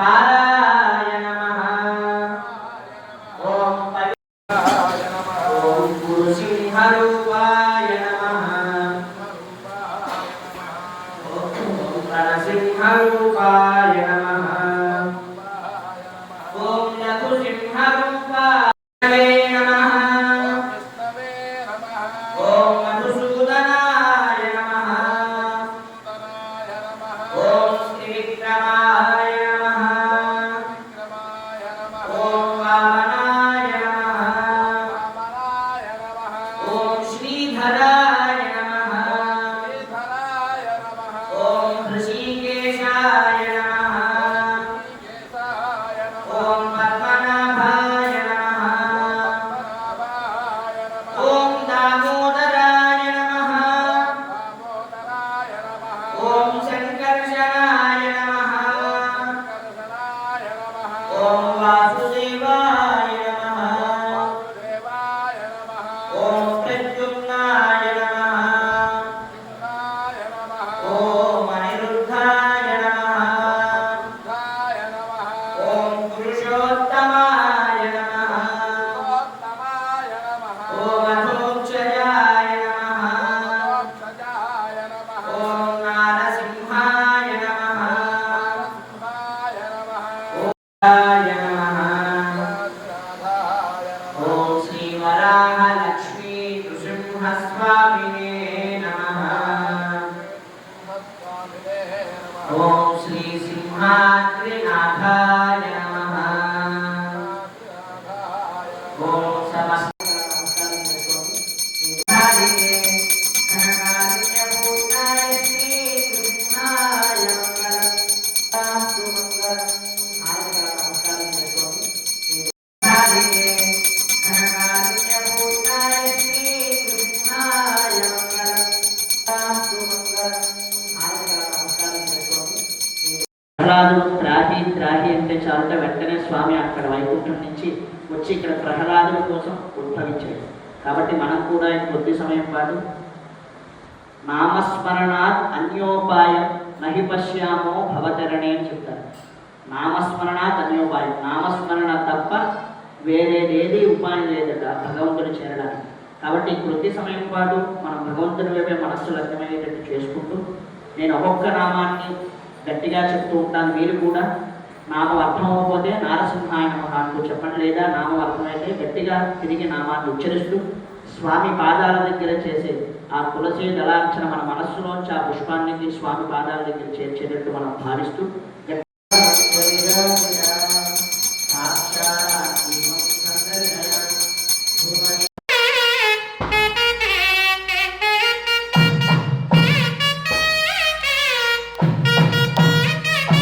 పారాయ నమః. ఓం పవి ఓం గురుసింహరూపాయ నమః. ఓం నరసింహరూపాయ నమః. ఓం లఘుసింహరూపాయ నమః. ఓం ఓం శ్రీ సింహాద్రినాథాయ నమః ఓం సమస్త ప్రహ్లాదు త్రాహి త్రాహి అంటే చాలుట వెంటనే స్వామి అక్కడ వైకుంఠం నుంచి వచ్చి ఇక్కడ ప్రహ్లాదుల కోసం ఉద్భవించాడు. కాబట్టి మనం కూడా కొద్ది సమయం పాటు నామస్మరణాత్ అన్యోపాయం నహి పశ్యామో భవతరణి అని చెప్తారు. నామస్మరణాత్ అన్యోపాయం. నామస్మరణ తప్ప వేరేదేది ఉపాయం లేదట భగవంతుని చేరడానికి. కాబట్టి కొద్ది సమయం పాటు మనం భగవంతుని వైపే మనస్సు లగ్నమయ్యేటట్టు చేసుకుంటూ నేను ఒక్కొక్క నామాన్ని గట్టిగా చెప్తూ ఉంటాను మీరు కూడా. నామం అర్థం అవ్వకపోతే నారసింహాయ నమః అంటూ చెప్పండి లేదా నామం అర్థమైతే గట్టిగా తిరిగి నామాన్ని ఉచ్చరిస్తూ స్వామి పాదాల దగ్గర చేసే ఆ తులసి దళార్చన మన మనస్సులోంచి ఆ పుష్పాన్ని స్వామి పాదాల దగ్గర చేర్చేటట్టు మనం భావిస్తూ